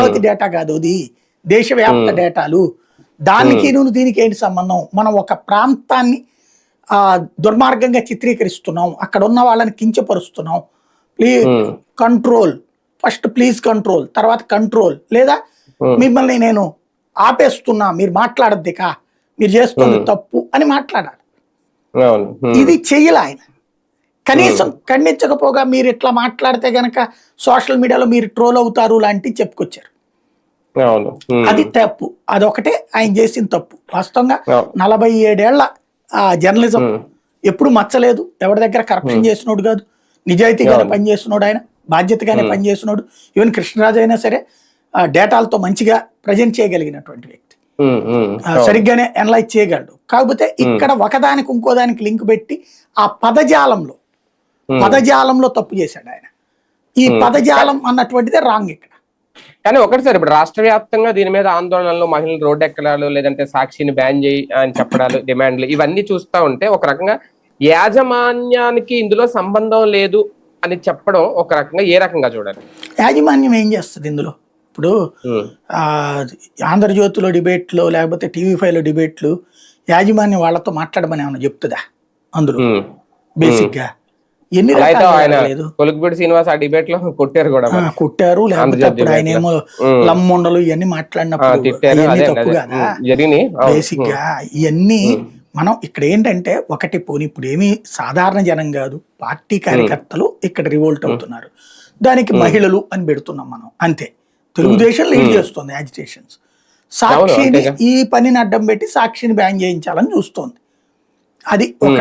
Amaravati data కాదు అది. దేశవ్యాప్త డేటాలు. దానికి నువ్వు దీనికి ఏంటి సంబంధం? మనం ఒక ప్రాంతాన్ని ఆ దుర్మార్గంగా చిత్రీకరిస్తున్నాం. అక్కడ ఉన్న వాళ్ళని కించపరుస్తున్నాం. Please control. First please control తర్వాత కంట్రోల్. లేదా మిమ్మల్ని నేను ఆపేస్తున్నా మీరు మాట్లాడద్దికా మీరు చేస్తుంది తప్పు అని మాట్లాడాలి. ఇది చెయ్యాలి ఆయన. కనీసం ఖండించకపోగా మీరు ఇట్లా మాట్లాడితే గనక సోషల్ మీడియాలో మీరు ట్రోల్ అవుతారు లాంటివి చెప్పుకొచ్చారు. ఉమ్, అది తప్పు. అదొకటే ఆయన చేసిన తప్పు. వాస్తవంగా. నలభై ఏడేళ్ళ ఆ, జర్నలిజం ఉమ్, ఎప్పుడు మచ్చలేదు. ఎవరి దగ్గర కరప్షన్ చేసినోడు కాదు. నిజాయితీగానే పనిచేస్తున్నాడు ఆయన బాధ్యతగానే పనిచేస్తున్నాడు ఈవెన్ కృష్ణరాజు అయినా సరే ఆ, డేటాలతో మంచిగా ప్రజెంట్ చేయగలిగినటువంటి వ్యక్తి. సరిగ్గానే అనలైజ్ చేయగలడు. కాకపోతే ఇక్కడ ఒకదానికి ఇంకోదానికి లింక్ పెట్టి ఆ పదజాలంలో Hmm. పదజాలంలో తప్పు చేశాడు ఆయన. ఈ పదజాలం అన్నటువంటిదే రాంగ్ ఇక్కడ. కానీ ఒకటి సార్ ఇప్పుడు రాష్ట్ర వ్యాప్తంగా దీని మీద ఆందోళనలు మహిళలు రోడ్డు ఎక్కడాలు లేదంటే సాక్షిని బ్యాన్ చేయి అని చెప్పడాలు డిమాండ్లు ఇవన్నీ చూస్తా ఉంటే ఒక రకంగా యాజమాన్యానికి ఇందులో సంబంధం లేదు అని చెప్పడం ఒక రకంగా ఏ రకంగా చూడాలి యాజమాన్యం ఏం చేస్తుంది ఇందులో? ఇప్పుడు ఆ, ఆంధ్రజ్యోతిలో డిబేట్లు లేకపోతే టీవీ ఫైవ్లో డిబేట్లు యాజమాన్యం వాళ్ళతో మాట్లాడమని ఏమైనా చెప్తుందా అందులో. బేసిక్గా ఎన్ని అయితే ఆయన శ్రీనివాస్ ఆ డిబేట్లో కొట్టారు కూడా. కొట్టారు లేకపోతే ఆయన ఏమో. లమ్ముండలు ఇవన్నీ మాట్లాడినప్పుడు జరిగినాయి. బేసిక్గా ఇవన్నీ మనం ఇక్కడ ఏంటంటే ఒకటి పోనీ ఇప్పుడు ఏమి సాధారణ జనం కాదు పార్టీ కార్యకర్తలు ఇక్కడ రివోల్ట్ అవుతున్నారు. దానికి మహిళలు అని పెడుతున్నాం మనం అంతే. తెలుగుదేశం లీడ్ చేస్తుంది యాజిటేషన్స్ సాక్షిని. ఈ పనిని అడ్డం పెట్టి సాక్షిని బ్యాన్ చేయించాలని చూస్తోంది. అది ఒక